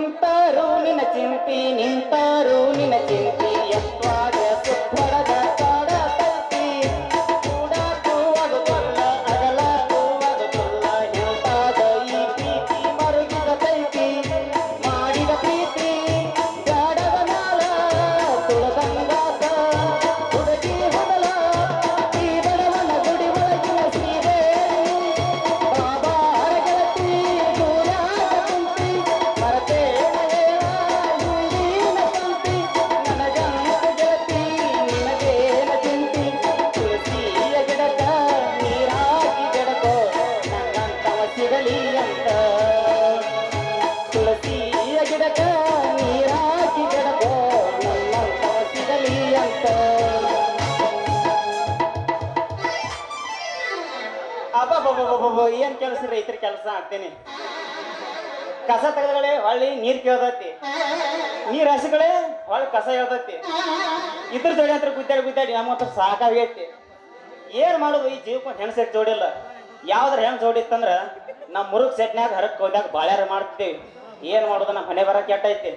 ನಿಂತಾರು ನಿನ್ನ ಚಿಂತಿ ನಿಂತಾರು ನಿನ್ನ ಚಿಂತಿಯ ಇರಲಿ ಅಂತ ತುಳಸಿಯ ಗಿಡಕ ನೀರಾಕಿ ಗಿಡಕ ನನ್ನಂತ ಸಿಗಲಿ ಅಂತ ಅಬ್ಬಬ್ಬಬ್ಬಬ್ಬ ಏನ್ ಕೆಲಸ ರೈತರ ಕೆಲಸ ಅಂತೀನಿ. ಕಸ ತೆಗೆದಗಳೇ ಹೊಳ್ಳಿ ನೀರ್ ಕೇಳ್ದತಿ. ನೀರ್ ಹಸುಗಳೇ ಹೊಳ್ಳಿ ಕಸ ಹೇಳ್ದತಿ. ಇದ್ರ ಜೋಡಿ ಅಂತ ಗುದ್ದಾಡಿ ಗುದ್ದಾಡಿ ನಮ್ಮ ಹತ್ರ ಸಾಕಾಗೈತಿ. ಏನ್ ಮಾಡೋದು ಈ ಜೀವಕ್ಕೆ ಹೆಣ್ಸಕ್ ಜೋಡಿಲ್ಲ. ಯಾವ್ದ್ರ ಹೆಂಗ್ ಜೋಡಿತ್ತಂದ್ರ ನಮ್ಮ ಮುರುಗ್ ಸೆಟ್ನ್ಯಾಗ ಹರಕ್ ಹೋದಾಗ ಬಾಳ್ಯಾರ ಮಾಡ್ತೀವಿ ಏನ್ ಮಾಡೋದು? ನಮ್ಮ ಮನೆ ಬರಕ್ ಕೆಟ್ಟೈತಿ.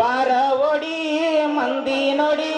ಬಾರ ಓಡಿ, ಮಂದಿ ನೋಡಿ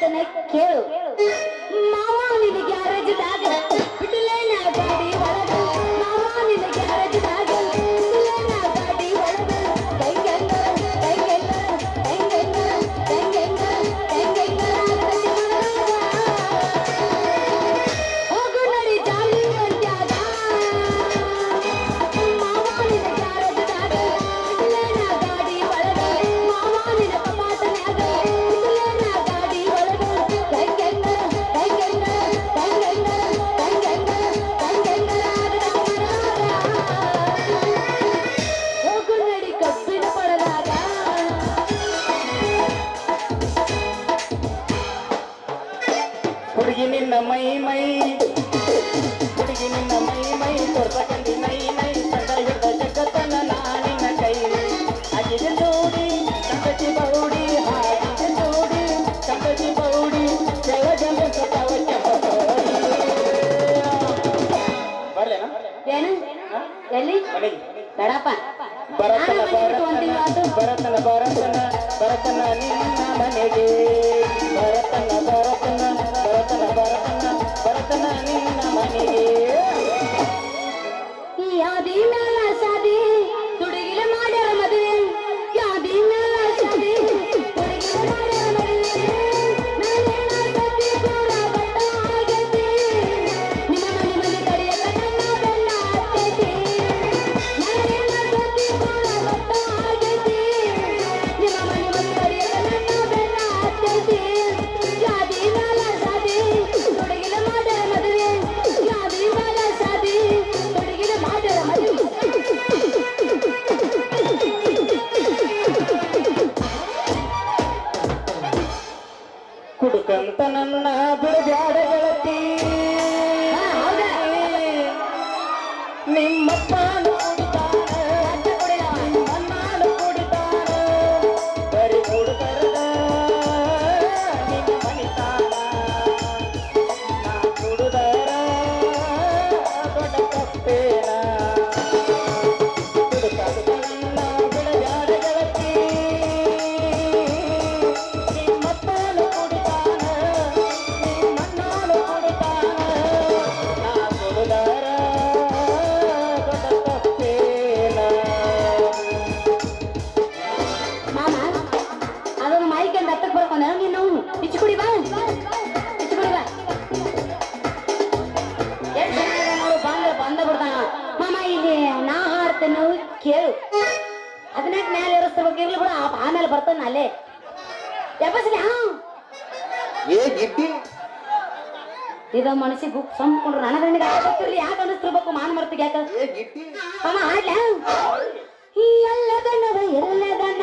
it's gonna make you Hallelujah. ಹುಡುಕಂತ ನನ್ನ ಬಿಡಬ್ಯಾಡ ಗೆಳತಿ ನಿಮ್ಮಪ್ಪ ಮನಸ್ಸಿಗೆ ಏ ಗಿಟ್ಟಿ? ಇದ ಮನಸ್ಸಿಗೆ ಗುಪ್ ಸಂಪ್ಕೊಂಡ್ರು ನನ್ನ ಗಂಡಿಗೆ ಆಗೋತಿರ್ಲಿ ಮರ್ತಿಗೆ ಯಾಕ? ಏ ಗಿಟ್ಟಿ? ಅಮ್ಮ ಆಡ್ಲ ಈ ಎಲ್ಲ ಗಣ್ಣದ ಎಲ್ಲ ಗಣ್ಣ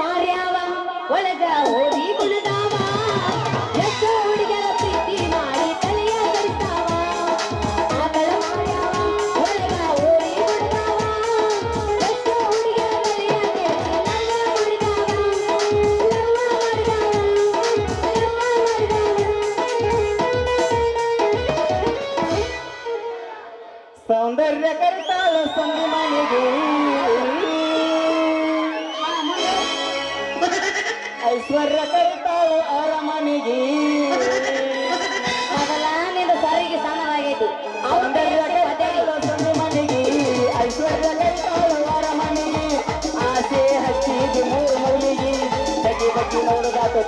ಮಾರ್ಯಾವ ಒಳಗ ಓದಿ ಗುಣದಾವ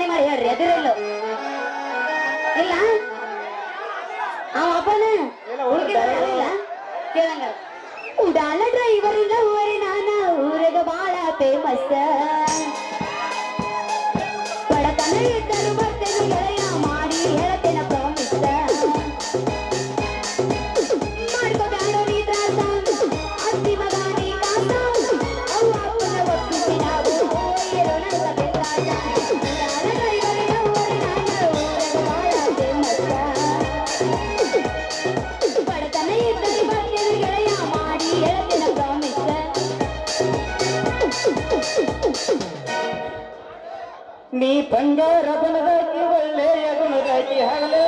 ಮನೆ ಮಾಡಿ ಹೇಳ್ರಿ ಎದುರಿಲ್ಲ ಇಲ್ಲ ಅವ ಅಪ್ಪನ ಕೇಳಂಗ ಉಡಾಲ ಡ್ರೈವರಿಂದ ಊರಿ ನಾನ ಊರಿಗೆ ಬಾಳ ಫೇಮಸ್ ನೀ ಬಂಗಾರ ಬನದಾಗಿ ಒಳ್ಳೆಯ ಗುಣದಾಗಿ ಹಗಲೇ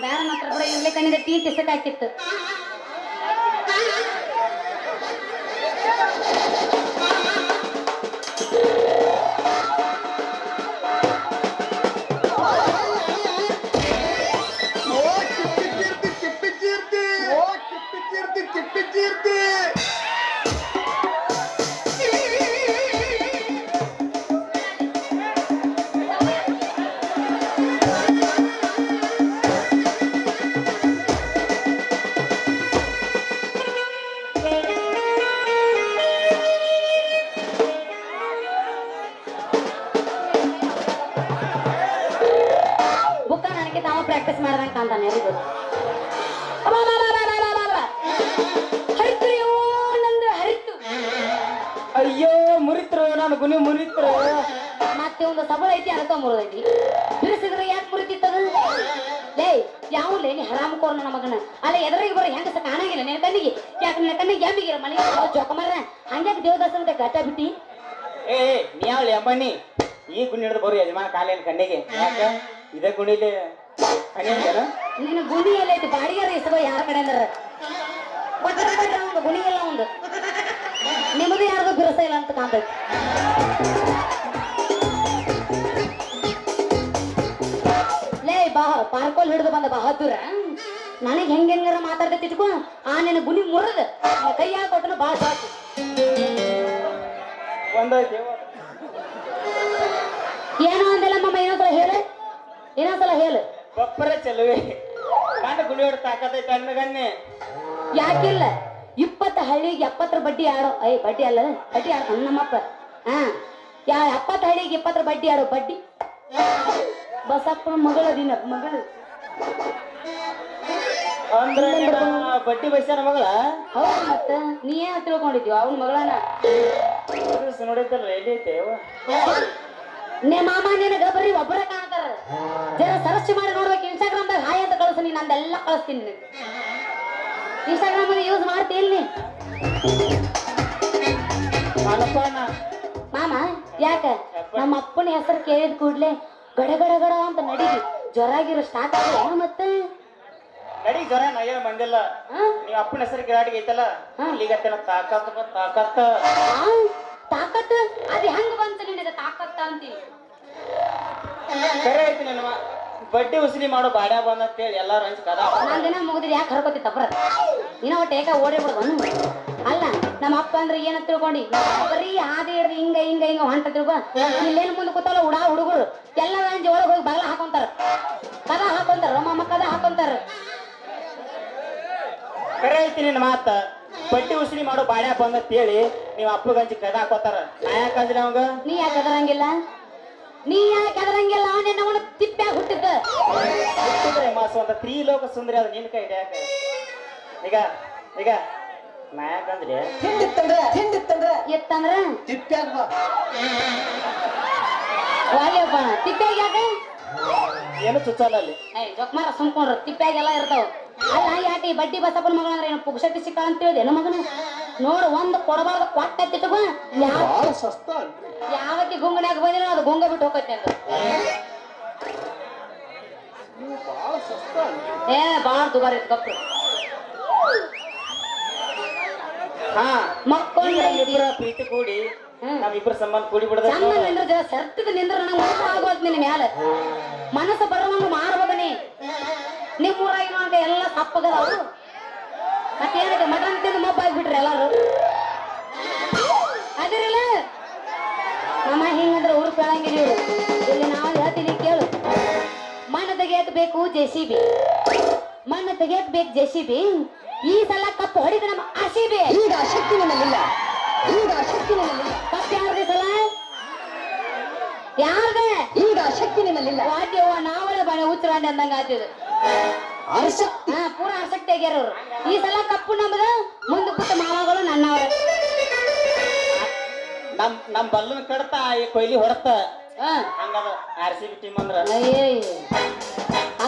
ಬ್ಯಾರ ಮಾತ್ರ ಕೂಡ ಇಲ್ಲೇ ಕಣ್ಣಿದ ಟೀ ಕೆಸಕಾಕಿತ್ತು ಬುಕ್ಕ ನನಗೆ ತಾವ ಪ್ರಾಕ್ಟೀಸ್ ಮಾಡಿದಂಗೆ ಕಾಣ್ತಾನೆ ಎಲ್ರಿಗೂ ಅಯ್ಯೋ ಮುರಿತ್ರೋ ನಾನು ಗುನಿ ಮುರಿತ್ರ. ಮತ್ತೆ ಒಂದು ಸಬಳ ಐತಿ ಅದಕ್ಕ ಮುರಿದೈತಿ. ಬಿಡಿಸಿದ್ರೆ ಯಾಕೆ ಮುರಿತಿತ್ತದು? ಲೇ ಯಾವ ಲೇ ಹರಾಮ್ ಕೋರ್ ನನ್ನ ಮಗನ. ಅಲ್ಲ ಎದರಿಗೆ ಬರೋ ಹೆಂಗಸ ಕಾಣಂಗಿಲ್ಲ ನಿನ್ನ ಕಣ್ಣಿಗೆ. ಯಾಕೆ ನಿನ್ನ ಕಣ್ಣಿಗೆ ಯಾಮಿಗಿರ ಮನೆ ಜೋಕ ಮರ ಹಂಗ್ಯಾಕೆ ದೇವದಾಸನ ಗಟ್ಟ ಬಿಟ್ಟಿ? ಏ ಯಾವ ಲೇ ಅಮ್ಮಣ್ಣಿ. ಈ ಗುಣಿ ಹಿಡಿದು ಬರೋ ಯಜಮಾನ ಕಾಲೇನ ಕಣ್ಣಿಗೆ? ಯಾಕೆ? ಇದೇ ಗುಣಿಲಿ ನಿನ್ನ ಗುಣಿ ಎಲ್ಲ ಐತಿ ಬಾಡಿಗೆ ಇಸ್ಕೋ ಯಾರ ಕಡೆ ಅಂದ್ರ ಕೊಟ್ಟ ಕೊಟ್ಟ ಒಂದು ಗುಣಿ ಎಲ್ಲ ಒಂದು ನಿಮ್ಮದು ಯಾರ್ದು ಬಿರುಸ ಇಲ್ಲ ಅಂತ ಕಾಣ್ತೈತಿ. ಲೇ ಬಾ ಪಾರ್ಕೋಲ್ ಹಿಡಿದು ಬಂದ ಬಹದ್ದೂರ. ನನಗೆ ಹೆಂಗೆ ಹೆಂಗಾರ ಮಾತಾಡ್ತೈತಿ ಇಟ್ಕೋ. ಆ ನಿನ್ನ ಗುಣಿ ಮುರಿದ ಕೈಯಾಗ ಕೊಟ್ಟನು ಭಾಳ ಸಾಕು ಒಂದೈತಿ ಏನೋ ಅಂದಿಲ್ಲ ಮಮ್ಮ ಹೇಳು. ಇನ್ನೊಂದ್ಸಲ ಹೇಳು. ಬಪ್ಪರ ಚೆಲುವೆ. ಗಂಡ ಗುಣಿ ಹೊಡೆದು ತಾಕತೈತೆ ಅಣ್ಣಗನ್ನೆ ಯಾಕಿಲ್ಲ? ಇಪ್ಪತ್ತು ಹಳ್ಳಿಗೆ ಎಪ್ಪತ್ತರ ಬಡ್ಡಿ ಆಡೋ ಐ ಬಡ್ಡಿ ಅಲ್ಲ ಬಡ್ಡಿ ಆಡೋ ನಮ್ಮಪ್ಪ. ಹಾ. ಯಾ ಎಪ್ಪತ್ತು ಹಳ್ಳಿಗೆ ಇಪ್ಪತ್ತರ ಬಡ್ಡಿ ಆಡೋ ಬಡ್ಡಿ? ಬಸಪ್ಪನ ಮಗಳು ದಿನ ಮಗಳು. ಅಂದ್ರೆ ಬಡ್ಡಿ. ಬಸ್ಸನ ಮಗಳ? ಹೌದು ಮತ್ತ ನೀ ಏನ್ ತಿಳ್ಕೊಂಡಿದ್ವಿ ಅವನ ಮಗಳನ್ನ ನೋಡಿದ್ರೆ ರೈಲ್ ಐತೆ? ಅವ್ವ? ನೇ ಮಾಮ ನಿನಗ ಬರೀ ಒಬ್ಬರ ಕಾಣ್ತಾರ. ಜರ ಸರ್ಚ್ ಮಾಡಿ ನೋಡ್ಬೇಕು ಇನ್ಸ್ಟಾಗ್ರಾಮ್ದಾಗ ಹಾಯ್ ಅಂತ ಕಳಿಸು ನೀನು ನಂದೆಲ್ಲ ಕಳಿಸ್ತೀನಿ ನಿನಗೆ. ಇನ್ಸ್ಟಾಗ್ರಾಮ್ ಯೂಸ್ ಮಾಡ್ತೀನಿ ಮಾಮ ಯಾಕ? ನಮ್ಮ ಅಪ್ಪನ ಹೆಸರು ಕೇಳಿದ ಕೂಡ್ಲೆ ಗಡ ಗಡ ಗಡ ಅಂತ ನಡಿಗಿ ಜ್ವರಾಗಿರೋ ಸ್ಟಾರ್ಟ್ ಆಗಲ್ಲ ಮತ್ತೆ? ನಡಿ ಜ್ವರ ನಾ ಏನು ಬಂದಿಲ್ಲ. ನೀವು ನೀವ್ ಅಪ್ಪನ ಹೆಸರು ಗಿರಾಟಿಗೆ ಐತಲ್ಲ ಈಗ ತಾಕತ್ತ ತಾಕತ್ತ. ಆ? ತಾಕತ್ ಅದ್ ಹೆಂಗ್ ಬಂತು ನಿನಗೆ ತಾಕತ್ತ ಅಂತೀನಿ ಕರೆ ಐತಿ ನನ್ನ ಬಡ್ಡಿ ಉಸಿರಿ ಮಾಡೋ ಬಾಡ್ಯ ಬಂದ ಅಂತೇಳಿ ಎಲ್ಲಾರು ಹಂಚ್ ಕದ ನಾನ್ ದಿನ ಮುಗಿದ್ರೆ ಯಾಕೆ ಹರ್ಕೋತಿ ತಪ್ಪ ನೀನ ಒಟ್ಟು ಏಕ ಓಡಿ ಬಿಡ್ದು ಅಲ್ಲ ನಮ್ಮ ಅಪ್ಪ ಅಂದ್ರೆ ಏನ ತಿಳ್ಕೊಂಡಿ? ಬರೀ ಹಾದಿ ಹಿಡ್ದು ಹಿಂಗ ಹಿಂಗ ಹಿಂಗ ಹೊಂಟ ತಿಳ್ಕೊ. ಇಲ್ಲೇನು ಮುಂದೆ ಕೂತಲ್ಲ ಉಡಾ ಹುಡುಗರು. ಎಲ್ಲ ಅಂಜಿ ಒಳಗೆ ಹೋಗಿ ಬಗಲ ಹಾಕೊಂತಾರ. ಕದ ಹಾಕೊಂತಾರ ಮಾಮ ಕದ ಹಾಕೊಂತಾರ. ಕರೆ ಐತಿ ನಿನ್ನ ಮಾತ. ಬಡ್ಡಿ ಉಸಿರಿ ಮಾಡೋ ಬಾಡ್ಯಾ ಬಂದ ಅಂತೇಳಿ ನೀವ್ ಅಪ್ಪು ಗಂಜಿ ಕದ ಹಾಕೋತಾರ ನಾ ಯಾಕಂದ್ರೆ ಅಂದ್ರಿ ಅವಂಗ? ನೀ ಯಾಕೆ ಅದರಂಗಿಲ್ಲ ನೀ ಯಾಕೆ ಅದರಂಗಿಲ್ಲ ನಿನ್ನ ತಿಪ್ಪೆ ತಿಪ್ಪ್ಯಾಗ ಹುಟ್ಟಿದ್ದ. ಹುಟ್ಟಿದ್ರೆ ಮಾಸು ಅಂತ ತ್ರೀಲೋಕ ಸುಂದರಿ ಅದು ನಿನ್ ಕೈ ಯಾಕ ಈಗ ಈಗ ನಾ ಯಾಕಂದ್ರೆ ಹಿಂದಿತ್ತಂದ್ರ ಹಿಂದಿತ್ತಂದ್ರ. ಎತ್ತಂದ್ರ? ತಿಪ್ಪ್ಯಾಗ ಬಾ ವಾಲಿಯಪ್ಪ ತಿಪ್ಪ್ಯಾಗ ಯಾಕೆ? ಏನು ಚುಚ್ಚಲ್ಲ ಅಲ್ಲಿ ಜೊಕ್ಮಾರ ಸುಮ್ಕೊಂಡ್ರು ತಿಪ್ಪಾಗೆಲ್ಲ ಇರ್ತಾವ. ಅಲ್ಲ ಯಾಕೆ ಬಡ್ಡಿ ಬಸಪ್ಪನ ಮಗಳ ಅಂದ್ರೆ ಏನು ಪುಕ್ಷಟಿ ಸಿಕ್ಕ ಅಂತ ಹೇಳಿದೆ? ಮಗನ? ನೋಡು ಒಂದು ಕೊಡಬಾರ್ದು ಕೊಟ್ಟ ತಿಟ್ಟುಕೊ ಯಾವ ಸಸ್ತ ಯಾವತ್ತಿ ಗುಂಗನ್ಯಾಗ ಬಂದಿರೋ ಅದು ಗುಂಗ ಬಿಟ್ಟು ಹೋಗತ್ತೆ ಅಂತ. ಏ ಬಾಳ ದುಬಾರಿ ಇತ್ತು ಕಪ್ಪು ಹಾ. ಮಕ್ಕಳು ಪ್ರೀತಿ ಕೂಡಿ. ನಮ್ಮಿಬ್ರ ಸಂಬಂಧ ಕೂಡಿ ಬಿಡದ ಚಂದ ನಿಂದ್ರ ಜರ ನಿಂದ್ರ ನಂಗೆ ಮನಸ್ಸು ಆಗೋತ್ ನಿನ್ನ ಮ್ಯಾಲ. ಮನಸ್ಸು ಬರುವಂಗ ನಿಮ್ಮ ಊರಾಗಿನ ಅಂತ ಎಲ್ಲ ತಪ್ಪಗದವು ಮತ್ತೇನಕ್ಕೆ ಮಟನ್ ತಿಂದು ಮಬ್ಬ ಆಗ್ಬಿಟ್ರಿ ಎಲ್ಲಾರು. ಅದಿರಲ್ಲ? ನಮ್ಮ ಹಿಂಗಂದ್ರೆ ಊರು ಕೇಳಂಗಿಲ್ಲ ಇಲ್ಲಿ ನಾವು ಹೇಳ್ತೀನಿ ಕೇಳು. ಮಣ್ಣು ಬೇಕು ಜೆ ಸಿ ಬಿ ಮಣ್ಣು ತೆಗಿಯಕ್ ಬೇಕು ಜೆ ಸಿ ಬಿ ಈ ಸಲ ಕಪ್ಪು ಹೊಡಿದ ನಮ್ಮ ಆಸಿಬಿ ಈಗ ಆ ಶಕ್ತಿ ನನ್ನಲ್ಲಿಲ್ಲ ಈಗ ಶಕ್ತಿ ನಿಮ್ಮಲ್ಲಿಲ್ಲ ಕಪ್ಪು ಯಾರ್ದು? ಸಲ ಯಾರ್ದೆ ಈಗ ಶಕ್ತಿ ನಿಮ್ಮಲ್ಲಿಲ್ಲ ವಾದ್ಯವ್ವ ನಾವಳೆ ಬಣ ಉಚ್ಚರಾಂಡೆ ಅಂದಂಗ ಆತಿದ್ ಅರಶಕ್ತಿ. ಹಾ ಪೂರ ಆಸಕ್ತಿ ಆಗ್ಯಾರ ಅವ್ರು. ಈ ಸಲ ಕಪ್ಪು ನಮ್ದ ಮುಂದೆ ಕೂತ ಮಾವಗಳು ನನ್ನವರ. ನಮ್ ನಮ್ ಬಲ್ಲನ್ ಕಡತ ಈ ಕೊಯ್ಲಿ ಹೊರತ ಹಾ. ಹಂಗದ ಆರ್ ಸಿ ಬಿ ಟೀಮ್ ಅಂದ್ರ.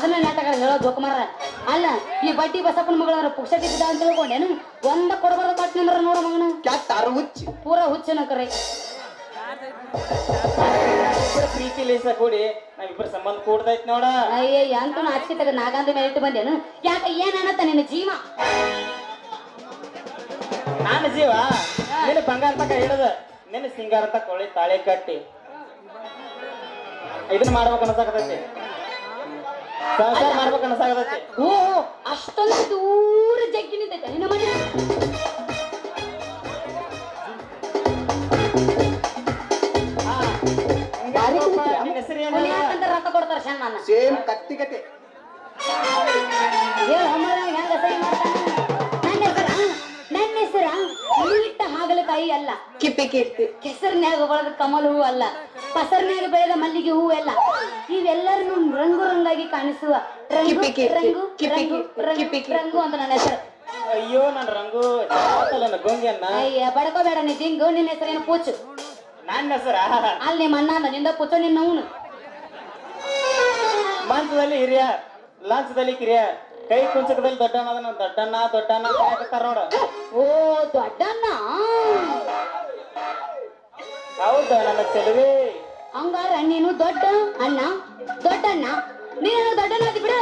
ಅದನ್ನ ನಾಟಕ ಹೇಳೋ ಜೋಕುಮಾರ ಅಲ್ಲ ಈ ಬಡ್ಡಿ ಬಸಪ್ಪನ ಮಗಳ ಪುಕ್ಷಟಿ ಬಿದ್ದ ಅಂತ ಹೇಳ್ಕೊಂಡೇನು? ಒಂದ ಕೊಡಬಾರ್ದು ಕೊಟ್ಟಿನಂದ್ರ ನೋಡ ಮಗನ. ಕ್ಯಾಟ್ ಅರು ಹುಚ್ಚಿ. ಪೂರ ಹುಚ್ಚನ ಕರೆ. ಪ್ರೀತಿ ಲೇಸ ಕೂಡಿ. ನಾವಿಬ್ರ ಸಂಬಂಧ ಕೂಡ್ತೈತ್ ನೋಡ. ಅಯ್ಯ ಅಂತೂ ನಾಚಿಕೆ ತಗ ನಾಗಂದ ಮೇಲೆ ಇಟ್ಟು ಬಂದೇನು? ಯಾಕೆ ಏನ್ ಅನ್ನತ್ತ ನಿನ್ನ ಜೀವ? ನಾನು ಜೀವ? ನಿನ್ನ ಬಂಗಾರ ತಕ ಹಿಡದ ನಿನ್ನ ಸಿಂಗಾರ ಅಂತ ಕೊಳ್ಳಿ ತಾಳಿ ಕಟ್ಟಿ. ಇದನ್ನ ಮಾಡ್ಬೇಕು ಅನ್ಸಾಕತೈತಿ ಮಾಡ್ಬೇಕು ಓ ಅಷ್ಟೊಂದು ದೂರ ಜಗ್ಗಿ ನಿಂತೈತೆ ನಿನ್ನ ಮನೆ ರೊಕ್ಕ ಕೊಡ್ತಾರ ಶಣ್ಣ ನನ್ನ ಸೇಮ್ ಹೆಸರ ಉಲ್ಟ ಹಾಗಲಕಾಯಿ ಅಲ್ಲ. ಕಿಪ್ಪಿ ಕಿಪ್ಪಿ ಕೆಸರಿನ್ಯಾಗ ಬಳದ ಕಮಲ ಹೂ ಅಲ್ಲ. ಪಸರ್ನ್ಯಾಗ ಬೆಳೆದ ಮಲ್ಲಿಗೆ ಹೂ ಅಲ್ಲ. ಇವೆಲ್ಲರನ್ನು ರಂಗು ರಂಗಾಗಿ ಕಾಣಿಸುವ ರಂಗು ರಂಗು ರಂಗು ರಂಗು. ರಂಗು ಅಂತ ನನ್ನ ಹೆಸರು. ಅಯ್ಯೋ ರಂಗು ನನ್ನ ಗೊಂಗೆನ್ನ ಅಯ್ಯ ಬಡ್ಕೋಬೇಡ ನೀ ದಿಂಗು ನಿನ್ನ ಹೆಸರೇನು ಪೂಚು? ನನ್ನ ಹೆಸರ? ಅಲ್ಲಿ ನಿಮ್ಮ ಅಣ್ಣ ಅಂದ ನಿಂದ ಪೂಚು ನಿನ್ನ ಅವನು ಮಂಚದಲ್ಲಿ ಹಿರಿಯ ಲಂಚದಲ್ಲಿ ಕಿರಿಯ ಕೈ ಕುಂಚಕದಲ್ಲಿ ದೊಡ್ಡಣ್ಣ ಅದನ್ನ ದೊಡ್ಡಣ್ಣ ದೊಡ್ಡಣ್ಣ ಅಂತ ನೋಡ. ಓ ದೊಡ್ಡಣ್ಣ? ಹೌದ ನನ್ನ ಚೆಲುವೆ. ಹಂಗಾರ ನೀನು ದೊಡ್ಡ ಅಣ್ಣ ದೊಡ್ಡಣ್ಣ. ನೀನು ದೊಡ್ಡನಾದಿ ಬಿಡು.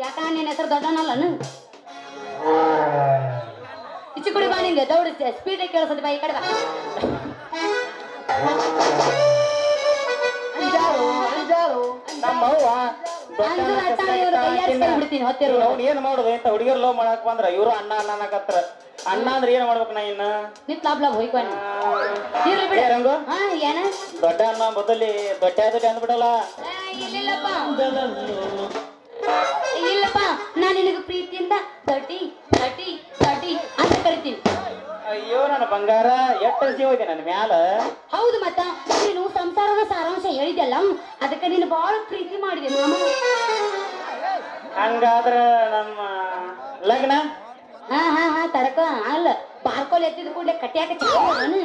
ಯಾಕ ನಿನ್ನ ಹೆಸರು ದೊಡ್ಡಣ್ಣಲ್ಲನು ಇಚ್ಚಿ ಕುಡಿ ಬಾ ನಿಂಗೆ ದೌಡ ಸ್ಪೀಡ್ ಕೇಳಿಸತಿ ಬಾ ಈ ಕಡೆ ಬಾ. ಅಂಜಾರು ಅಂಜಾರು ನಮ್ಮ ಅವ್ವ ಅಂಜು ಅಟ್ಟ ಇವ್ರ ಕೈಯಾಡಿಸ್ಕೊಂಡು ಬಿಡ್ತೀನಿ ಹೊತ್ತಿರು. ಅವ್ನು ಏನ್ ಮಾಡುದು? ಇಂತ ಹುಡುಗಿಯರ್ ಲವ್ ಮಾಡಕ್ ಬಂದ್ರ ಇವ್ರು ಅಣ್ಣ ಅಣ್ಣ ಅನ್ನಕತ್ರ ಅಣ್ಣ ಅಂದ್ರೆ ಏನ್ ಮಾಡ್ಬೇಕು ನಾ ಇನ್ನ? ನಿತ್ ಲಾಭ ಲಾಭ ಹೋಯ್ಕೊಂಡು ಇರ್ಲಿ ಬಿಡು. ರಂಗು ಹಾ ಏನ? ದೊಡ್ಡ ಅಣ್ಣ ಬದಲಿ ದೊಡ್ಡ ದೊಡ್ಡ ಅಂದ್ಬಿಡಲ್ಲ ಇಲ್ಲಪ್ಪ ನಾನು ನಿನಗೆ ಪ್ರೀತಿಯಿಂದ ತಟಿ ತಟಿ ತಟಿ ಅಂತ ಕರಿತೀನಿ. ಅಯ್ಯೋ ನನ್ನ ಬಂಗಾರ ಎಟ್ಟ ಜೀವ ಇದೆ ನನ್ನ ಮ್ಯಾಲ? ಹೌದು ಮತ್ತ ನೀನು ಸಂಸಾರದ ಸಾರಾಂಶ ಹೇಳಿದ್ಯಲ್ಲ? ಅದಕ್ಕೆ ನೀನು ಬಹಳ ಪ್ರೀತಿ ಮಾಡಿದೆ ಮಾಮ. ಹಂಗಾದ್ರ ನಮ್ಮ ಲಗ್ನ? ಹಾ ಹಾ ಹಾ ತರಕ ಅಲ್ಲ ಪಾರ್ಕೋಲ್ ಎತ್ತಿದ ಕೂಡಲೇ ಕಟ್ಯಾಕ ಚಾಲು